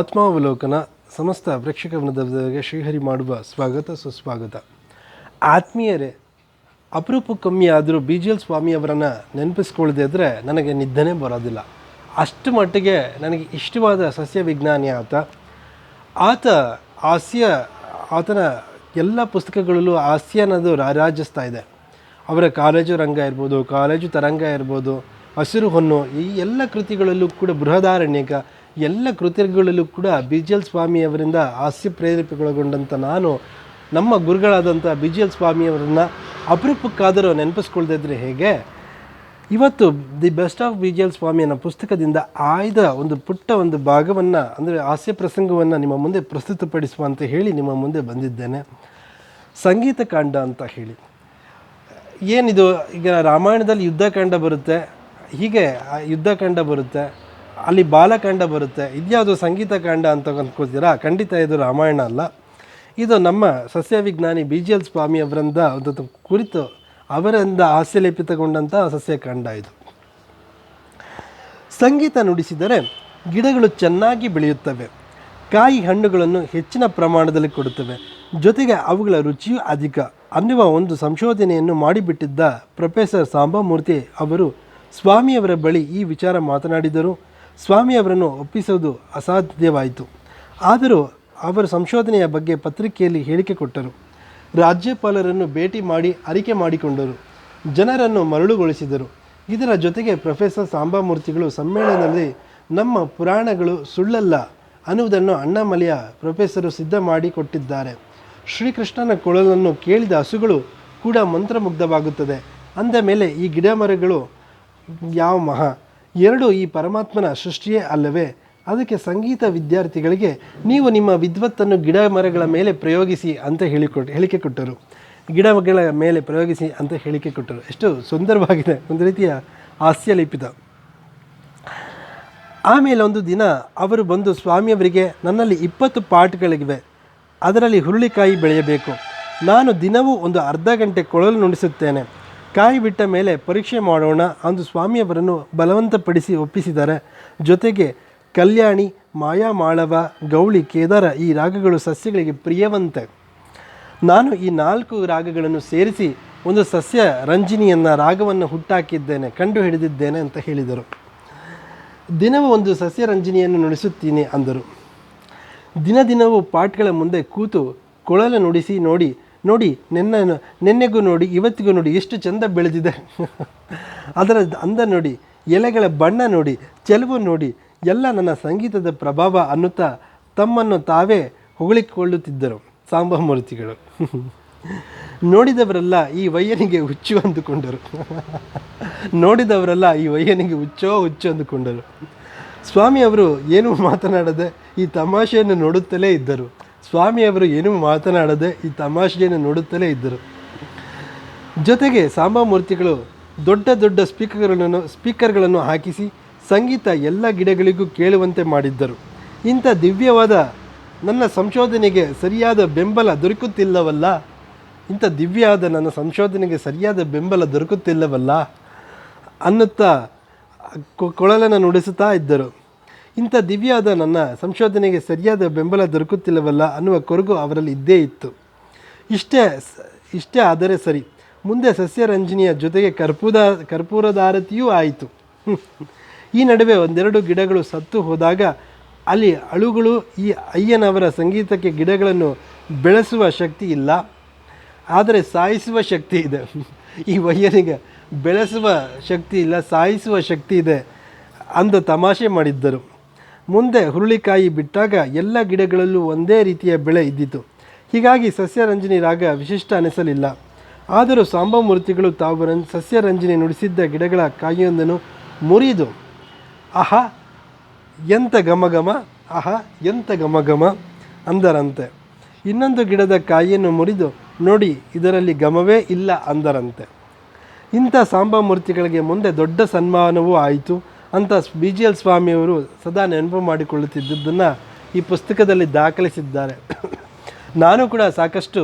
ಆತ್ಮಾವಲೋಕನ ಸಮಸ್ತ ಪ್ರೇಕ್ಷಕ ವೃಂದದವರಿಗೆ ಶ್ರೀಹರಿ ಮಾಡುವ ಸ್ವಾಗತ, ಸುಸ್ವಾಗತ. ಆತ್ಮೀಯರೇ, ಅಪರೂಪ ಕಮ್ಮಿ ಆದರೂ ಬಿ ಜಿ ಎಲ್ ಸ್ವಾಮಿಯವರನ್ನು ನೆನಪಿಸ್ಕೊಳ್ಳದೆ ಇದ್ದರೆ ನನಗೆ ನಿದ್ದನೆ ಬರೋದಿಲ್ಲ. ಅಷ್ಟು ಮಟ್ಟಿಗೆ ನನಗೆ ಇಷ್ಟವಾದ ಸಸ್ಯ ವಿಜ್ಞಾನಿ ಆತ. ಆತ ಹಾಸ್ಯ, ಆತನ ಎಲ್ಲ ಪುಸ್ತಕಗಳಲ್ಲೂ ಹಾಸ್ಯ ಅನ್ನೋದು ರಾರಾಜಿಸ್ತಾ ಇದೆ. ಅವರ ಕಾಲೇಜು ರಂಗ ಇರ್ಬೋದು, ಕಾಲೇಜು ತರಂಗ ಇರ್ಬೋದು, ಹಸಿರು ಹೊನ್ನು, ಈ ಎಲ್ಲ ಕೃತಿಗಳಲ್ಲೂ ಕೂಡ ಬೃಹದಾರಣ್ಯಕ ಎಲ್ಲ ಕೃತಿಗಳಲ್ಲೂ ಕೂಡ ಬಿಜಲ್ ಜಿ ಎಲ್ ಸ್ವಾಮಿಯವರಿಂದ ಹಾಸ್ಯ ಪ್ರೇರೇಪಿತಗೊಳಗೊಂಡಂಥ ನಾನು, ನಮ್ಮ ಗುರುಗಳಾದಂಥ ಬಿಜಿಎಲ್ ಸ್ವಾಮಿಯವರನ್ನು ಅಪರೂಪಕ್ಕಾದರೂ ನೆನಪಿಸ್ಕೊಳ್ತಾ ಇದ್ರೆ ಹೇಗೆ? ಇವತ್ತು the best of B G Swamy ಅನ್ನೋ ಪುಸ್ತಕದಿಂದ ಆಯ್ದ ಒಂದು ಪುಟ್ಟ ಒಂದು ಭಾಗವನ್ನು, ಅಂದರೆ ಹಾಸ್ಯ ಪ್ರಸಂಗವನ್ನು ನಿಮ್ಮ ಮುಂದೆ ಪ್ರಸ್ತುತಪಡಿಸುವ ಅಂತ ಹೇಳಿ ನಿಮ್ಮ ಮುಂದೆ ಬಂದಿದ್ದೇನೆ. ಸಂಗೀತ ಕಾಂಡ ಅಂತ ಹೇಳಿ. ಏನಿದು, ಈಗ ರಾಮಾಯಣದಲ್ಲಿ ಯುದ್ಧಕಾಂಡ ಬರುತ್ತೆ, ಹೀಗೆ ಯುದ್ಧಕಾಂಡ ಬರುತ್ತೆ. ಅಲ್ಲಿ ಬಾಲಕಾಂಡ ಬರುತ್ತೆ. ಇದ್ಯಾವುದು ಸಂಗೀತ ಕಾಂಡ ಅಂತ ಅಂದ್ಕೋತೀರಾ ಖಂಡಿತ ಇದು ರಾಮಾಯಣ ಅಲ್ಲ. ಇದು ನಮ್ಮ ಸಸ್ಯವಿಜ್ಞಾನಿ ಬಿ ಜಿ ಎಲ್ ಸ್ವಾಮಿ ಅವರಿಂದ ಒಂದು ಕುರಿತು ಅವರಿಂದ ಹಾಸ್ಯಲೇಪಿತಗೊಂಡಂಥ ಸಸ್ಯಕಾಂಡ ಇದು. ಸಂಗೀತ ನುಡಿಸಿದರೆ ಗಿಡಗಳು ಚೆನ್ನಾಗಿ ಬೆಳೆಯುತ್ತವೆ. ಕಾಯಿ ಹಣ್ಣುಗಳನ್ನು ಹೆಚ್ಚಿನ ಪ್ರಮಾಣದಲ್ಲಿ ಕೊಡುತ್ತವೆ. ಜೊತೆಗೆ ಅವುಗಳ ರುಚಿಯೂ ಅಧಿಕ. ಅನ್ನುವ ಒಂದು ಸಂಶೋಧನೆಯನ್ನು ಮಾಡಿಬಿಟ್ಟಿದ್ದ ಪ್ರೊಫೆಸರ್ ಸಾಂಬಮೂರ್ತಿ ಅವರು ಸ್ವಾಮಿಯವರ ಬಳಿ ಈ ವಿಚಾರ ಮಾತನಾಡಿದರು. ಸ್ವಾಮಿಯವರನ್ನು ಒಪ್ಪಿಸೋದು ಅಸಾಧ್ಯವಾಯಿತು. ಆದರೂ ಅವರ ಸಂಶೋಧನೆಯ ಬಗ್ಗೆ ಪತ್ರಿಕೆಯಲ್ಲಿ ಹೇಳಿಕೆ ಕೊಟ್ಟರು. ರಾಜ್ಯಪಾಲರನ್ನು ಭೇಟಿ ಮಾಡಿ ಅರಿಕೆ ಮಾಡಿಕೊಂಡರು. ಜನರನ್ನು ಮರಳುಗೊಳಿಸಿದರು. ಇದರ ಜೊತೆಗೆ ಪ್ರೊಫೆಸರ್ ಸಾಂಬಾಮೂರ್ತಿಗಳು ಸಮ್ಮೇಳನದಲ್ಲಿ ನಮ್ಮ ಪುರಾಣಗಳು ಸುಳ್ಳಲ್ಲ ಅನ್ನುವುದನ್ನು ಅಣ್ಣಾಮಲೆಯ ಪ್ರೊಫೆಸರು ಸಿದ್ಧ ಮಾಡಿಕೊಟ್ಟಿದ್ದಾರೆ. ಶ್ರೀಕೃಷ್ಣನ ಕೊಳಲನ್ನು ಕೇಳಿದ ಹಸುಗಳು ಕೂಡ ಮಂತ್ರಮುಗ್ಧವಾಗುತ್ತದೆ. ಅಂದ ಮೇಲೆ ಈ ಗಿಡ ಮರಗಳು ಯಾವ ಮಹಾ? ಎರಡು ಈ ಪರಮಾತ್ಮನ ಸೃಷ್ಟಿಯೇ ಅಲ್ಲವೇ? ಅದಕ್ಕೆ ಸಂಗೀತ ವಿದ್ಯಾರ್ಥಿಗಳಿಗೆ ನೀವು ನಿಮ್ಮ ವಿದ್ವತ್ತನ್ನು ಗಿಡ ಮರಗಳ ಮೇಲೆ ಪ್ರಯೋಗಿಸಿ ಅಂತ ಹೇಳಿಕೊಟ್ಟು ಹೇಳಿಕೆ ಕೊಟ್ಟರು. ಗಿಡಗಳ ಮೇಲೆ ಪ್ರಯೋಗಿಸಿ ಅಂತ ಹೇಳಿಕೆ ಕೊಟ್ಟರು. ಎಷ್ಟು ಸುಂದರವಾಗಿದೆ. ಒಂದು ರೀತಿಯ ಹಾಸ್ಯಲಿಪಿತ ಆಮೇಲೆ ಒಂದು ದಿನ ಅವರು ಬಂದು ಸ್ವಾಮಿಯವರಿಗೆ, ನನ್ನಲ್ಲಿ ಇಪ್ಪತ್ತು ಪಾಟ್ಗಳಿವೆ ಅದರಲ್ಲಿ ಹುರುಳಿಕಾಯಿ ಬೆಳೆಯಬೇಕು. ನಾನು ದಿನವೂ ಒಂದು ಅರ್ಧ ಗಂಟೆ ಕೊಳಲು ನುಡಿಸುತ್ತೇನೆ. ಕಾಯಿ ಬಿಟ್ಟ ಮೇಲೆ ಪರೀಕ್ಷೆ ಮಾಡೋಣ ಅಂದು ಸ್ವಾಮಿಯವರನ್ನು ಬಲವಂತಪಡಿಸಿ ಒಪ್ಪಿಸಿದ್ದಾರೆ. ಜೊತೆಗೆ ಕಲ್ಯಾಣಿ ಮಾಯಾಮಾಳವ ಗೌಳಿ, ಕೇದಾರ ಈ ರಾಗಗಳು ಸಸ್ಯಗಳಿಗೆ ಪ್ರಿಯವಂತೆ. ನಾನು ಈ ನಾಲ್ಕು ರಾಗಗಳನ್ನು ಸೇರಿಸಿ ಒಂದು ಸಸ್ಯ ರಂಜಿನಿಯನ್ನು ರಾಗವನ್ನು ಹುಟ್ಟಾಕಿದ್ದೇನೆ ಕಂಡು ಹಿಡಿದಿದ್ದೇನೆ ಅಂತ ಹೇಳಿದರು. ದಿನವೂ ಒಂದು ಸಸ್ಯ ರಂಜಿನಿಯನ್ನು ನುಡಿಸುತ್ತೀನಿ ಅಂದರು. ದಿನ ದಿನವೂ ಪಾಟ್ಗಳ ಮುಂದೆ ಕೂತು ಕೊಳಲ ನುಡಿಸಿ ನೋಡಿ ನೋಡಿ, ನಿನ್ನ ನೆನ್ನೆಗೂ ನೋಡಿ, ಇವತ್ತಿಗೂ ನೋಡಿ ಎಷ್ಟು ಚಂದ ಬೆಳೆದಿದೆ. ಅದರ ಅಂದ ನೋಡಿ, ಎಲೆಗಳ ಬಣ್ಣ ನೋಡಿ, ಚೆಲುವು ನೋಡಿ, ಎಲ್ಲ ನನ್ನ ಸಂಗೀತದ ಪ್ರಭಾವ ಅನ್ನುತ್ತಾ ತಮ್ಮನ್ನು ತಾವೇ ಹೊಗಳಿಕೊಳ್ಳುತ್ತಿದ್ದರು ಸಾಂಬಮೂರ್ತಿಗಳು ನೋಡಿದವರೆಲ್ಲ ಈ ವಯ್ಯನಿಗೆ ಹುಚ್ಚು ಅಂದುಕೊಂಡರು. ನೋಡಿದವರೆಲ್ಲ ಈ ವಯ್ಯನಿಗೆ ಹುಚ್ಚೋ ಹುಚ್ಚು ಅಂದುಕೊಂಡರು. ಸ್ವಾಮಿಯವರು ಏನೂ ಮಾತನಾಡದೆ ಈ ತಮಾಷೆಯನ್ನು ನೋಡುತ್ತಲೇ ಇದ್ದರು. ಸ್ವಾಮಿಯವರು ಏನೂ ಮಾತನಾಡದೆ ಈ ತಮಾಷೆಯನ್ನು ನೋಡುತ್ತಲೇ ಇದ್ದರು. ಜೊತೆಗೆ ಸಾಂಬಾಮೂರ್ತಿಗಳು ದೊಡ್ಡ ದೊಡ್ಡ ಸ್ಪೀಕರ್ಗಳನ್ನು ಸ್ಪೀಕರ್ಗಳನ್ನು ಹಾಕಿಸಿ ಸಂಗೀತ ಎಲ್ಲ ಗಿಡಗಳಿಗೂ ಕೇಳುವಂತೆ ಮಾಡಿದ್ದರು. ಇಂಥ ದಿವ್ಯವಾದ ನನ್ನ ಸಂಶೋಧನೆಗೆ ಸರಿಯಾದ ಬೆಂಬಲ ದೊರಕುತ್ತಿಲ್ಲವಲ್ಲ? ಇಂಥ ದಿವ್ಯವಾದ ನನ್ನ ಸಂಶೋಧನೆಗೆ ಸರಿಯಾದ ಬೆಂಬಲ ದೊರಕುತ್ತಿಲ್ಲವಲ್ಲ? ಅನ್ನುತ್ತಾ ಕೊಳಲನ್ನು ನುಡಿಸುತ್ತಾ ಇದ್ದರು. ಇಂಥ ದಿವ್ಯಾದ ನನ್ನ ಸಂಶೋಧನೆಗೆ ಸರಿಯಾದ ಬೆಂಬಲ ದೊರಕುತ್ತಿಲ್ಲವಲ್ಲ ಅನ್ನುವ ಕೊರಗು ಅವರಲ್ಲಿ ಇದ್ದೇ ಇತ್ತು. ಇಷ್ಟೇ ಇಷ್ಟೇ ಆದರೆ ಸರಿ, ಮುಂದೆ ಸಸ್ಯರಂಜನಿಯ ಜೊತೆಗೆ ಕರ್ಪೂರ ಕರ್ಪೂರದಾರತಿಯೂ ಆಯಿತು. ಈ ನಡುವೆ ಒಂದೆರಡು ಗಿಡಗಳು ಸತ್ತು ಹೋದಾಗ ಅಲ್ಲಿ ಅಳುಗಳು ಈ ಅಯ್ಯನವರ ಸಂಗೀತಕ್ಕೆ ಗಿಡಗಳನ್ನು ಬೆಳೆಸುವ ಶಕ್ತಿ ಇಲ್ಲ. ಆದರೆ ಸಾಯಿಸುವ ಶಕ್ತಿ ಇದೆ. ಈ ವಯ್ಯನಿಗೆ ಬೆಳೆಸುವ ಶಕ್ತಿ ಇಲ್ಲ, ಸಾಯಿಸುವ ಶಕ್ತಿ ಇದೆ ಅಂದ ತಮಾಷೆ ಮಾಡಿದ್ದರು. ಮುಂದೆ ಹುರುಳಿಕಾಯಿ ಬಿಟ್ಟಾಗ ಎಲ್ಲ ಗಿಡಗಳಲ್ಲೂ ಒಂದೇ ರೀತಿಯ ಬೆಳೆ ಇದ್ದಿತು. ಹೀಗಾಗಿ ಸಸ್ಯರಂಜನಿ ರಾಗ ವಿಶಿಷ್ಟ ಅನಿಸಲಿಲ್ಲ. ಆದರೂ ಸಾಂಬಮೂರ್ತಿಗಳು ತಾವು ರಂ ಸಸ್ಯರಂಜನಿ ನುಡಿಸಿದ್ದ ಗಿಡಗಳ ಕಾಯಿಯೊಂದನ್ನು ಮುರಿದು ಆಹಾ ಎಂಥ ಗಮಗಮ ಆಹಾ ಎಂಥ ಗಮಗಮ ಅಂದರಂತೆ. ಇನ್ನೊಂದು ಗಿಡದ ಕಾಯಿಯನ್ನು ಮುರಿದು, ನೋಡಿ, ಇದರಲ್ಲಿ ಘಮವೇ ಇಲ್ಲ ಅಂದರಂತೆ. ಇಂಥ ಸಾಂಬಮೂರ್ತಿಗಳಿಗೆ ಮುಂದೆ ದೊಡ್ಡ ಸನ್ಮಾನವೂ ಆಯಿತು. ಅಂತ ಬಿ ಜಿ ಎಲ್ ಸ್ವಾಮಿಯವರು ಸದಾ ನೆನಪು ಮಾಡಿಕೊಳ್ಳುತ್ತಿದ್ದುದನ್ನು ಈ ಪುಸ್ತಕದಲ್ಲಿ ದಾಖಲಿಸಿದ್ದಾರೆ. ನಾನು ಕೂಡ ಸಾಕಷ್ಟು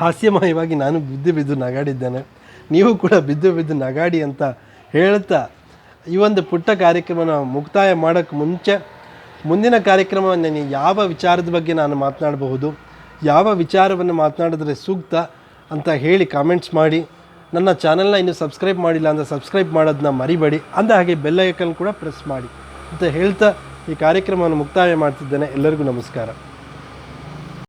ಹಾಸ್ಯಮಯವಾಗಿ ನಾನು ಬಿದ್ದು ಬಿದ್ದು ನಗಾಡಿದ್ದೇನೆ. ನೀವು ಕೂಡ ಬಿದ್ದು ಬಿದ್ದು ನಗಾಡಿ ಅಂತ ಹೇಳ್ತಾ ಈ ಒಂದು ಪುಟ್ಟ ಕಾರ್ಯಕ್ರಮನ ಮುಕ್ತಾಯ ಮಾಡೋಕ್ಕೆ ಮುಂಚೆ ಮುಂದಿನ ಕಾರ್ಯಕ್ರಮವನ್ನು ಯಾವ ವಿಚಾರದ ಬಗ್ಗೆ ನಾನು ಮಾತನಾಡಬಹುದು, ಯಾವ ವಿಚಾರವನ್ನು ಮಾತನಾಡಿದ್ರೆ ಸೂಕ್ತ ಅಂತ ಹೇಳಿ ಕಾಮೆಂಟ್ಸ್ ಮಾಡಿ. ನನ್ನ ಚಾನಲ್ನ ಇನ್ನೂ ಸಬ್ಸ್ಕ್ರೈಬ್ ಮಾಡಿಲ್ಲ ಅಂದರೆ ಸಬ್ಸ್ಕ್ರೈಬ್ ಮಾಡೋದನ್ನ ಮರಿಬೇಡಿ. ಅಂದ ಹಾಗೆ ಬೆಲ್ ಐಕನ್ ಕೂಡ ಪ್ರೆಸ್ ಮಾಡಿ ಅಂತ ಹೇಳ್ತಾ ಈ ಕಾರ್ಯಕ್ರಮವನ್ನು ಮುಕ್ತಾಯ ಮಾಡ್ತಿದ್ದೇನೆ. ಎಲ್ಲರಿಗೂ ನಮಸ್ಕಾರ.